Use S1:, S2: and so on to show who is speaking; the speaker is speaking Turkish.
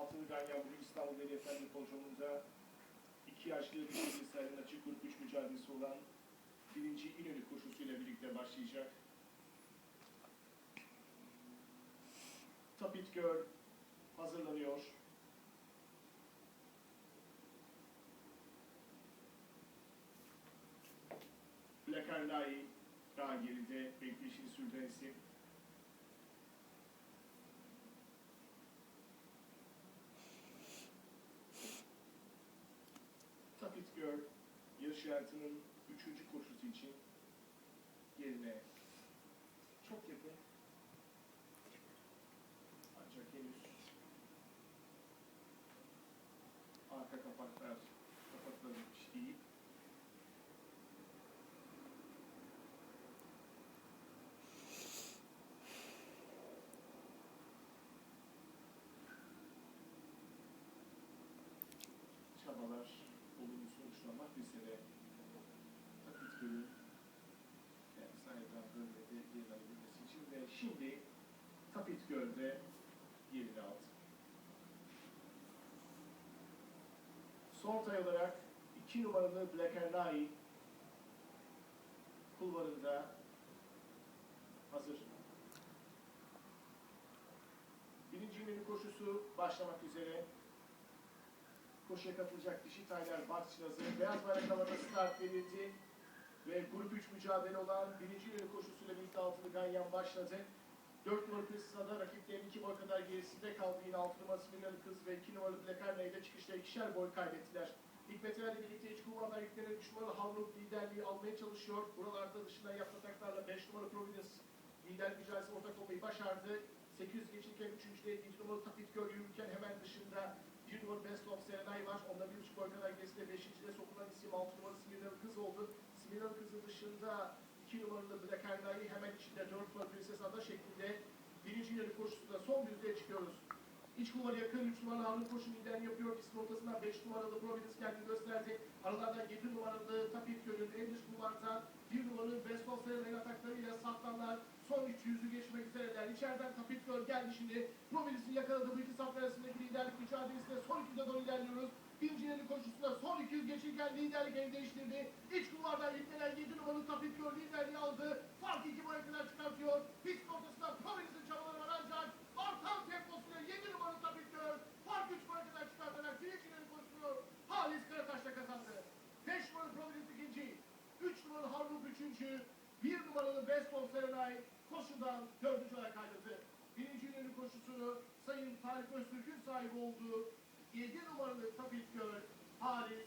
S1: Altılı Ganyan bugün İstanbul Deli Efendi Polcomunda iki yaşlı bir bilgisayarın açık grup güç mücadelesi olan birinci İnönü koşusuyla birlikte başlayacak. Tapit Göl hazırlanıyor. Blakerlai daha geride bekleyişini sürdüren Göl yarış hayatının üçüncü koşusu için yerine çok yakın. Ancak henüz arka kapaklar kapatılmış değil. Sonuçlanmak üzere Tapit Gölü kendi sahibinden bölmede yer alabilmesi için ve şimdi Tapit Göl'de yerini aldı. Son tay olarak 2 numaralı Eye kulvarında hazır. Birinci günün koşusu başlamak üzere. Koşuya katılacak dişi taylar Batçınaz'ın beyaz bayrak havada start verildi. Ve grup 3 mücadele olan birinci yönü koşusuyla birlikte altılı Ganyan başladı. 4 numaralı Kız sırada rakiplerin 2 boy kadar gerisinde kaldı. Yine 6 numarası Milyon Kız ve 2 numaralı Blekarney'de çıkışta ikişer boy kaybettiler. Hikmetlerle birlikte iç kulvarlar yüklenen 3 numaralı Havluk liderliği almaya çalışıyor. Buralarda dışından yapmataklarla 5 numaralı Providence lider mücadelesi ortak olmayı başardı. 800 geçirken 3. de 7 numaralı Tapit Göl yürürken hemen dışında 1 numaralı Best of Serenay var. Onda 1,5 boy kadar gerisinde 5. de sokulan isim 6 numaralı Smirnov Kız oldu. Smirnov Kız'ın dışında 2 numaralı Black Erna'yı hemen içinde 4 numaralı Princess Ada şeklinde birinci yarı koşusunda son düzlüğe çıkıyoruz. İç kulvara yakın 3 numaralı Harun Koşun liderliğini yapıyor. Pistin ortasından 5 numaralı Providence kendini gösterdi. Aralardan 7 numaralı Tapit Göl'ün en dış kulvardan 1 numaralı Best of Serenay'ın ataklarıyla saptanlar geldi şimdi. Providence'in yakaladığı bu iki saf arasındaki liderlik mücadelesinde son 200'e doğru ilerliyoruz. Birinci yarı koşusunda son 200 geçirken liderlik el değiştirdi. İç kulvardan yüklenen 7 numaralı Tapit Göl liderliği aldı. Fark 2 boya kadar çıkartıyor. Pist ortasında Providence'in çabaları var ancak artan temposuyla 7 numaralı Tapit Göl fark 3 boya kadar çıkartarak birinci yarı koşusunu Halis Karataş'ta kazandı. 5 numaralı Providence ikinci. 3 numaralı Harun üçüncü. 1 numaralı Best of Serenay koşudan dördüncü olarak ayrıldı koşusunu Sayın Tarık Öztürk'ün sahibi olduğu 7 numaralı Tabitköy, Paris,